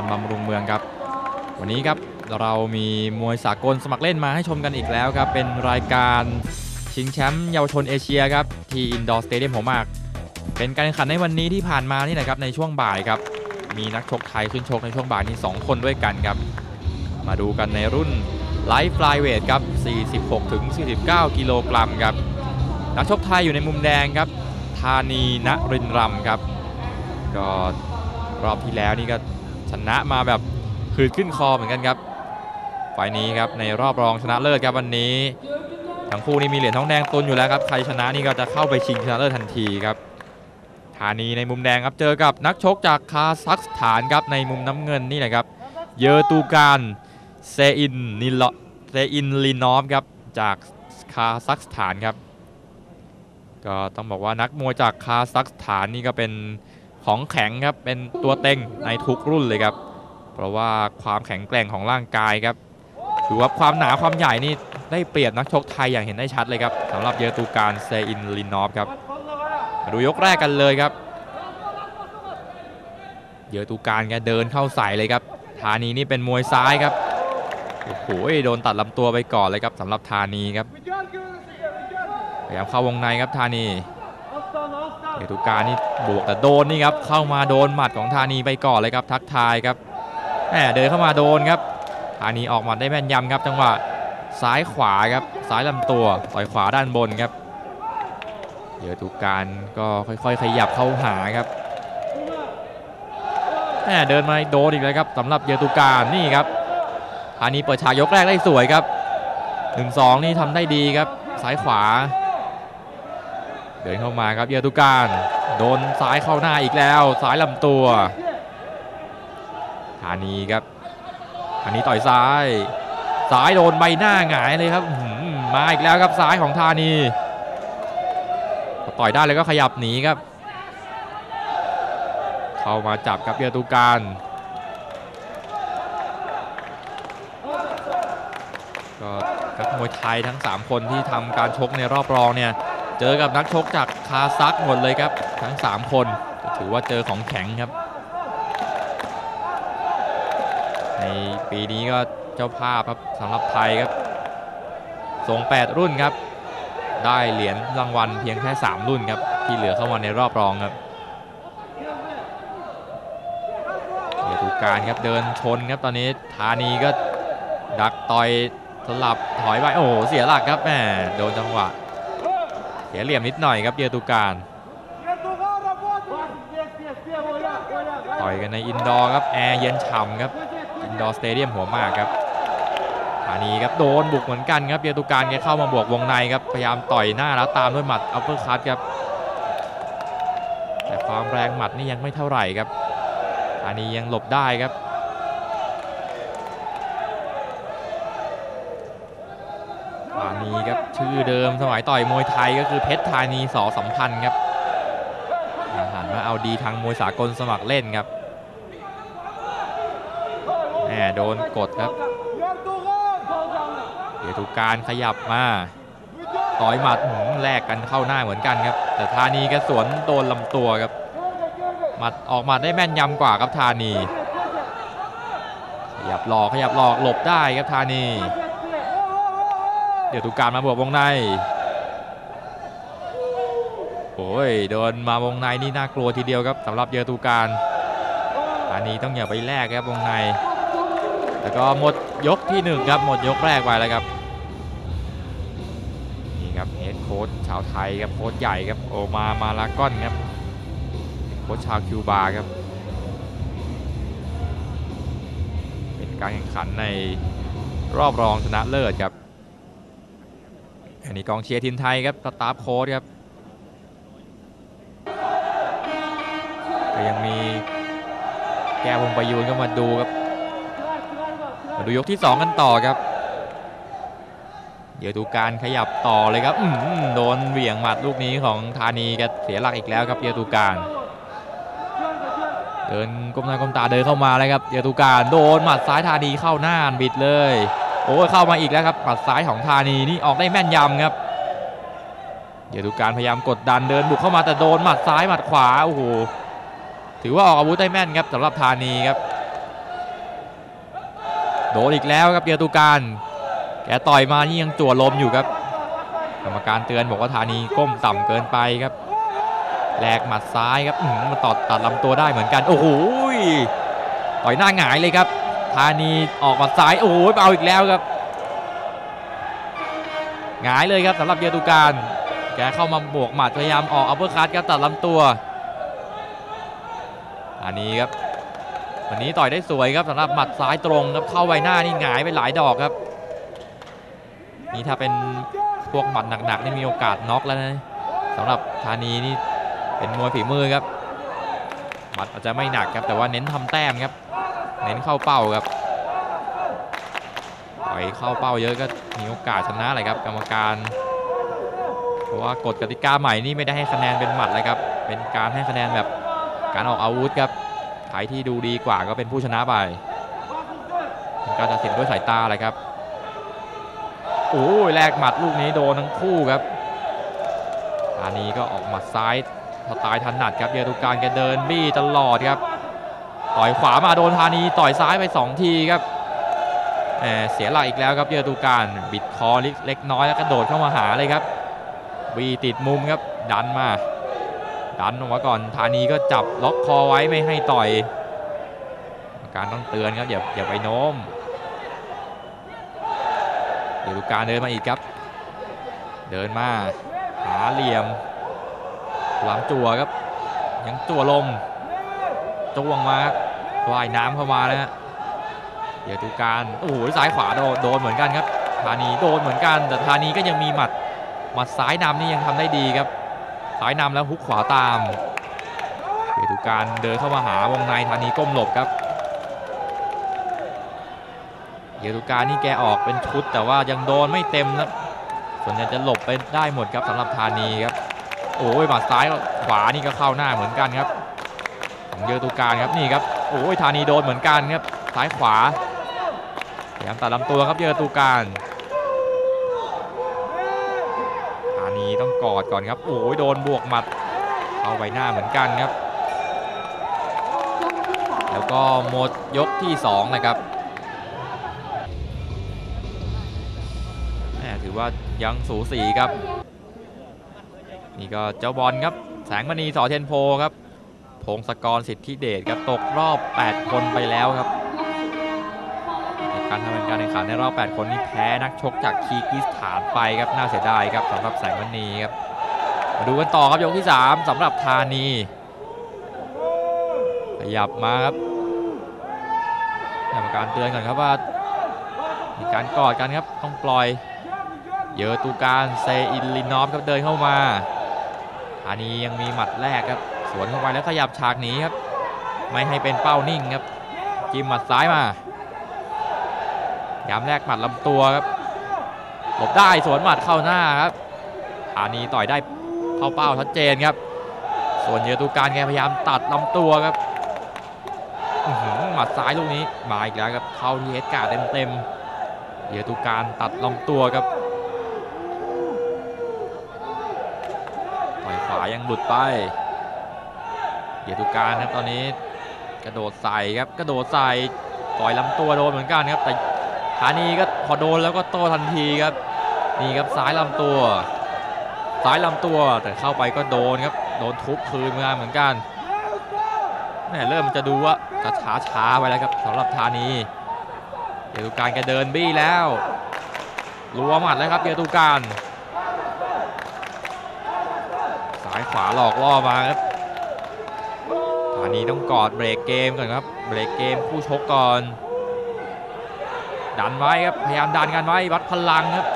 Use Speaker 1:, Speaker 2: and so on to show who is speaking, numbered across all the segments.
Speaker 1: รบำรุงเมืองครับ วันนี้ครับเรามีมวยสากลสมัครเล่นมาให้ชมกันอีกแล้วครับ เป็นรายการชิงแชมป์เยาวชนเอเชียครับ ที่อินดอร์สเตเดียมหัวมาก เป็นการแข่งขันในวันนี้ที่ผ่านมานี่นะครับในช่วงบ่ายครับ มีนักชกไทยขึ้นชกในช่วงบ่ายนี้ 2 คนด้วยกันครับ มาดูกันในรุ่นไลฟ์ฟลายเวทครับ 46 ถึง 49 กิโลกรัมครับ นักชกไทยอยู่ในมุมแดงครับ ธานีณรินร์รำครับ ก็รอบที่แล้วนี่ก็ ชนะมาแบบคืนขึ้นคอเหมือนกันครับไฟล์นี้ครับในรอบรองชนะเลิศครับวันนี้ทั้งคู่นี่มีเหรียญทองแดงตุนอยู่แล้วครับใครชนะนี่ก็จะเข้าไปชิงชนะเลิศทันทีครับธานีในมุมแดงครับเจอกับนักชกจากคาซัคสถานครับในมุมน้ำเงินนี่แหละครับเยอตูการเซอินนิลเซอินลีนอฟครับจากคาซัคสถานครับก็ต้องบอกว่านักมวยจากคาซัคสถานนี่ก็เป็น ของแข็งครับเป็นตัวเต็งในทุกรุ่นเลยครับ เพราะว่าความแข็งแกร่งของร่างกายครับถือว่าความหนาความใหญ่นี่ได้เปรียบนักชกไทยอย่างเห็นได้ชัดเลยครับสำหรับเยอตูการเซอินลินนอฟครับมาดูยกแรกกันเลยครับเยอตูการแกเดินเข้าใส่เลยครับธานีนี่เป็นมวยซ้ายครับโอ้โหโดนตัดลำตัวไปก่อนเลยครับสำหรับธานีครับพยายามเข้าวงในครับธานี เยอตูการนี่บวกแต่โดนนี่ครับเข้ามาโดนหมัดของธานีไปก่อนเลยครับทักทายครับแหมเดินเข้ามาโดนครับธานีออกหมัดได้แม่นยำครับจังหวะซ้ายขวาครับซ้ายลำตัวต่อยขวาด้านบนครับเยอตูการก็ค่อยๆ ขยับเข้าหาครับแหมเดินมาโดนอีกแล้วครับสำหรับเยอตูการนี่ครับธานีเปิดฉากยกแรกได้สวยครับ 1-2 นี่ทำได้ดีครับซ้ายขวา เดินเข้ามาครับเยอตูการโดนซ้ายเข้าหน้าอีกแล้วซ้ายลำตัวธานีครับธานีต่อยซ้ายซ้ายโดนใบหน้าหงายเลยครับมาอีกแล้วครับซ้ายของธานีต่อยได้แล้วก็ขยับหนีครับ เข้ามาจับครับเยอตูการก็นักมวยไทยทั้ง 3 คนที่ทำการชกในรอบรองเนี่ย เจอกับนักชกจากคาซักหมดเลยครับ ทั้ง 3 คนถือว่าเจอของแข็งครับ ในปีนี้ก็เจ้าภาพครับสำหรับไทยครับ ส่ง 8 รุ่นครับ ได้เหรียญรางวัลเพียงแค่ 3 รุ่นครับ ที่เหลือเข้ามาในรอบรองครับเดี๋ยวดูการครับเดินชนครับตอนนี้ธานีก็ดักต่อยสลับถอยไปโอ้โหเสียหลักครับแหมโดนจังหวะ เสียเหลี่ยมนิดหน่อยครับเยอตูการต่อยกันในอินดอร์ครับแอร์เย็นฉ่ำครับอินดอร์สเตเดียมหัวมากครับธานีครับโดนบุกเหมือนกันครับเยอตูการแกเข้ามาบวกวงในครับพยายามต่อยหน้าแล้วตามด้วยหมัดอัปเปอร์คัตครับแต่ความแรงหมัดนี่ยังไม่เท่าไหร่ครับธานียังหลบได้ครับธานีครับ ชื่อเดิมสมัยต่อยมวยไทยก็คือเพชรธานีสอสัมพันธ์ครับอาหันมาเอาดีทางมวยสากลสมัครเล่นครับแหมโดนกดครับเดี๋ยวทุกการขยับมาต่อยหมัดหืมแลกกันเข้าหน้าเหมือนกันครับ แต่ธานีก็สวนโดนลำตัวครับหมัดออกมาได้แม่นยำกว่าครับธานี ขยับหลอกขยับหลอกหลบได้ครับธานี เดี๋ยวทุกการมาบวกวงในโอ้ยโดนมาวงในนี่น่ากลัวทีเดียวครับสำหรับเยอตูการธานีต้องอย่าไปแลกครับวงในแล้วก็หมดยกที่หนึ่งครับหมดยกแรกไปแล้วครับนี่ครับเฮดโค้ชชาวไทยครับโค้ชใหญ่ครับโอมามาลากอนครับโค้ชชาวคิวบาครับเป็นการแข่งขันในรอบรองชนะเลิศครับ อันนี้กองเชียร์ทีมไทยครับสตาฟโค้ชครับก็ยังมีแก้ววงประยูนก็มาดูครับ มาดูยกที่ 2 กันต่อครับ เดี๋ยวดูการขยับต่อเลยครับอืมโดนเหวี่ยงหมัดลูกนี้ของธานีก็เสียหลักอีกแล้วครับเยอตูการ เดินก้มหน้าก้มตาเดินเข้ามาเลยครับเยอตูการ โดนหมัดซ้ายธานีเข้าหน้าบิดเลย โอ้ยเข้ามาอีกแล้วครับหมัดซ้ายของธานีนี่ออกได้แม่นยำครับเยอตูการพยายามกดดันเดินบุกเข้ามาแต่โดนหมัดซ้ายหมัดขวาโอ้โหถือว่าออกอาวุธได้แม่นครับสำหรับธานีครับโดนอีกแล้วครับเกียรตุการ แกต่อยมานี่ยังจั่วลมอยู่ครับ กรรมการเตือนบอกว่าธานีก้มต่ำเกินไปครับแลกหมัดซ้ายครับมาตอดตัดลำตัวได้เหมือนกัน โอ้โหต่อยหน้าหงายเลยครับ ธานีออกหมัดซ้ายโอ้โหเอาอีกแล้วครับหงายเลยครับสำหรับเยตุการแกเข้ามาบวกหมัดพยายามออกอัปเปอร์คัตครับตัดลำตัวธานีครับวันนี้ต่อยได้สวยครับสำหรับหมัดซ้ายตรงครับเข้าใบหน้านี่หงายไปหลายดอกครับ นี่ถ้าเป็นพวกหมัดหนักๆนี่มีโอกาสน็อกแล้วนะสำหรับธานีนี่เป็นมวยฝีมือครับหมัดอาจจะไม่หนักครับแต่ว่าเน้นทำแต้มครับ เน้นเข้าเป้าครับต่อยเข้าเป้าเยอะก็มีโอกาสชนะเลยครับ กรรมการ เพราะว่ากฎกติกาใหม่นี่ไม่ได้ให้คะแนนเป็นหมัดเลยครับ เป็นการให้คะแนนแบบการออกอาวุธครับใครที่ดูดีกว่าก็เป็นผู้ชนะไปเป็นการตัดสินด้วยสายตาเลยครับโอ้ยแลกหมัดลูกนี้โดนทั้งคู่ครับอันนี้ก็ออกหมัดซ้ายสไตล์ถนัดครับเยอตุการแกเดินบี้ตลอดครับ ต่อยขวามาโดนธานีต่อยซ้ายไป 2 ทีครับเสียหลักอีกแล้วครับเยอตุการบิดคอเล็กน้อยแล้วกระโดดเข้ามาหาเลยครับบีติดมุมครับดันมาดันออกมาก่อนธานีก็จับล็อกคอไว้ไม่ให้ต่อย การต้องเตือนครับอย่าอย่าไปโน้มเยวดูการเดินมาอีกครับ เดินมาหาเหลี่ยมหลังจั่วครับยังจั่วลม จ้วงมาว่ายน้ำเข้ามาแล้วฮะเดี๋ยวดูการโอ้โหซ้ายขวาโดนโดนเหมือนกันครับธานีโดนเหมือนกัน แต่ธานีก็ยังมีหมัดหมัดซ้ายนำนี่ยังทำได้ดีครับซ้ายนำแล้วฮุกขวาตามเดี๋ยวดูการเดินเข้ามาหาวงในธานีก้มหลบครับเยตุการนี่แกออกเป็นชุด แต่ว่ายังโดนไม่เต็มนะส่วนใหญ่จะหลบไปได้หมดครับสำหรับธานีครับโอ้ยหมัดซ้ายขวานี่ก็เข้าหน้าเหมือนกันครับ ของเยตุการครับนี่ครับโอ้ยธานีโดนเหมือนกันครับซ้ายขวาพยายามตัดลำตัวครับเยอตุการธานีต้องกอดก่อนครับโอ้ยโดนบวกหมัดเข้าใบหน้าเหมือนกันครับ แล้วก็หมดยกที่สองนะครับถือว่ายังสูสีครับ นี่ก็เจ้าบอลครับ แสงมณีสอเทนโพครับ พงศกรสิทธิเดชครับตกรอบ 8 คนไปแล้วครับในการทำการแข่งขันในรอบ 8 คนนี้แพ้นักชกจากคีร์กิสถานไปครับน่าเสียดายครับสำหรับแสงมณีครับมาดูกันต่อครับยกที่ 3สำหรับธานี ขยับมาครับกรรมการเตือนก่อนครับว่ามีการกอดกันครับต้องปล่อย เยอตูการเซอินลินอฟครับเดินเข้ามาอันนี้ยังมีหมัดแรกครับ สวนเข้าไปแล้วขยับฉากหนีครับ ไม่ให้เป็นเป้านิ่งครับจิ้มหมัดซ้ายมาย้ำแรกหมัดลำตัวครับหลบได้สวนหมัดเข้าหน้าครับอันนี้ต่อยได้เข้าเป้าชัดเจนครับ ส่วนเยอตูการแกพยายามตัดลำตัวครับหมัดซ้ายลูกนี้มาอีกแล้วครับเข้าที่เฮดกาเต็มๆเยตุการตัดลำตัวครับต่อยขวายังหลุดไป เยตุการครับตอนนี้กระโดดใส่ครับกระโดดใส่ต่อยลำตัวโดนเหมือนกันครับ แต่ธานีก็พอโดนแล้วก็โตทันทีครับนี่ครับซ้ายลำตัวซ้ายลำตัวแต่เข้าไปก็โดนครับโดนทุบคืนมาเหมือนกันแม่เริ่มจะดูว่าจะช้าช้าไปแล้วครับสำหรับธานีเยตุการแกเดินบี้แล้วรัวหมัดแล้วครับเยตุการสายขวาหลอกล่อมาครับ อนนี้ต้องกอดเบรกเกมก่อนครับ เบรกเกมคู่ชกก่อน ดันไว้ครับ พยายามดันกันไว้วัดพลังครับ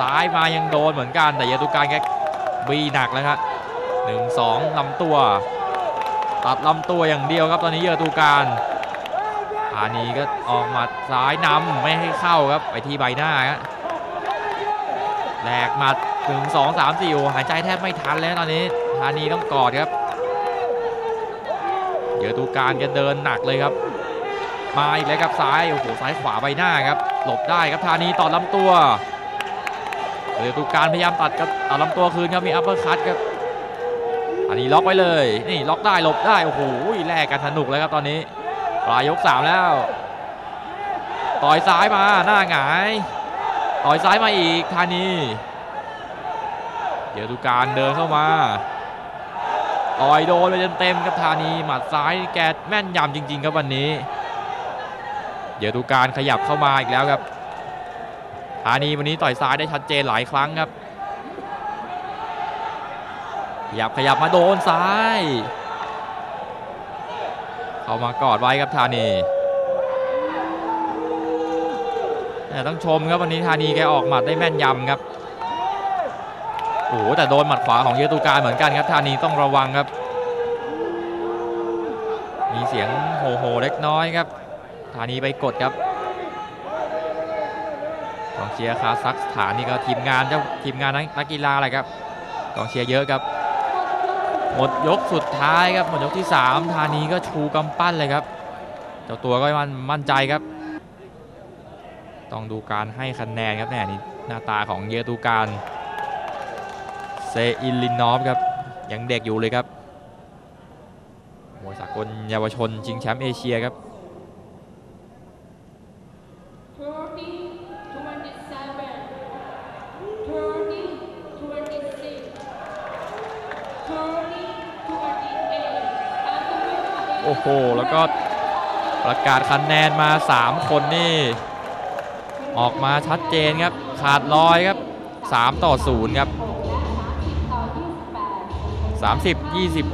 Speaker 1: ซ้ายมายังโดนเหมือนกัน แต่เยตุการแกบีหนักแล้วครับหนึ่งสองลำตัว ตัดลำตัวอย่างเดียวครับตอนนี้เยตุการอานี้ก็ออกมาซ้ายนำไม่ให้เข้าครับไปที่ใบหน้าครับแหลกหมัดถึง2 3 4โอหายใจแทบไม่ทันแล้วตอนนี้ธานีต้องกอดครับ ดี๋ยวตูการแกเดินหนักเลยครับ มาอีกแล้วครับซ้ายโอ้โหซ้ายขวาใบหน้าครับ หลบได้ครับธานีต่อลำตัวเดี๋ยวตูการพยายามตัดครับเอาลำตัวคืนครับมีอัปเปอร์คัตครับอันนี้ล็อกไว้เลยนี่ล็อกได้หลบได้โอ้โหแลกกันสนุกเลยครับตอนนี้ปลายยก 3 แล้ว ต่อยซ้ายมาหน้าหงาย ต่อยซ้ายมาอีกธานีเดี๋ยวดูการเดินเข้ามา ต่อยโดนไปเต็มๆครับธานีหมัดซ้ายแกแม่นยำจริง ๆ ครับวันนี้เดี๋ยวดูการขยับเข้ามาอีกแล้วครับธานีวันนี้ต่อยซ้ายได้ชัดเจนหลายครั้งครับขยับขยับมาโดนซ้าย เข้ามากอดไว้ครับธานีแต่ต้องชมครับวันนี้ธานีแกออกหมัดได้แม่นยำครับ โอ้แต่โดนหมัดขวาของเยตูการเหมือนกันครับธานีต้องระวังครับ มีเสียงโหโหเล็กน้อยครับธานีไปกดครับกองเชียร์คาซัคสถานนี่ก็ทีมงานเจ้าทีมงานนักนักกีฬาอะไรครับกองเชียร์เยอะครับ หมดยกสุดท้ายครับหมดยกที่ 3 ธานีก็ชูกำปั้นเลยครับ เจ้าตัวก็มันมั่นใจครับ ต้องดูการให้คะแนนครับแน่นี่หน้าตาของเยตูการ เซอินลินนอฟครับยังเด็กอยู่เลยครับมวยสากลเยาวชนชิงแชมป์เอเชียครับโอ้โห แล้วก็ประกาศคะแนนมา 3 คนนี่ ออกมาชัดเจนครับ ขาดลอยครับ 3 ต่อ 0 ครับ 30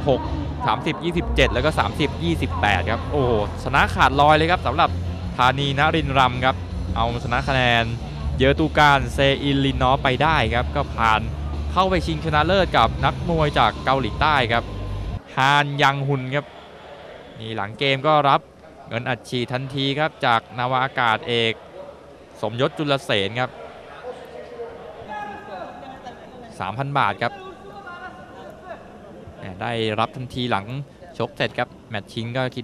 Speaker 1: 26 30 27 แล้วก็ 30 28 ครับ โอ้โห ชนะขาดลอยเลยครับสำหรับธานีนรินร์รำครับ เอาชนะคะแนน เยอตูการเซอินลินนอไปได้ครับ ก็ผ่านเข้าไปชิงชนะเลิศกับนักมวยจากเกาหลีใต้ครับฮานยังฮุนครับ นี่หลังเกมก็รับเงินอัดฉีดทันทีครับ จากนาวาอากาศเอก สมยศจุลเสนครับ 3,000 บาทครับ ได้รับทันทีหลังชกเสร็จครับแมตช์ชิงก็คิด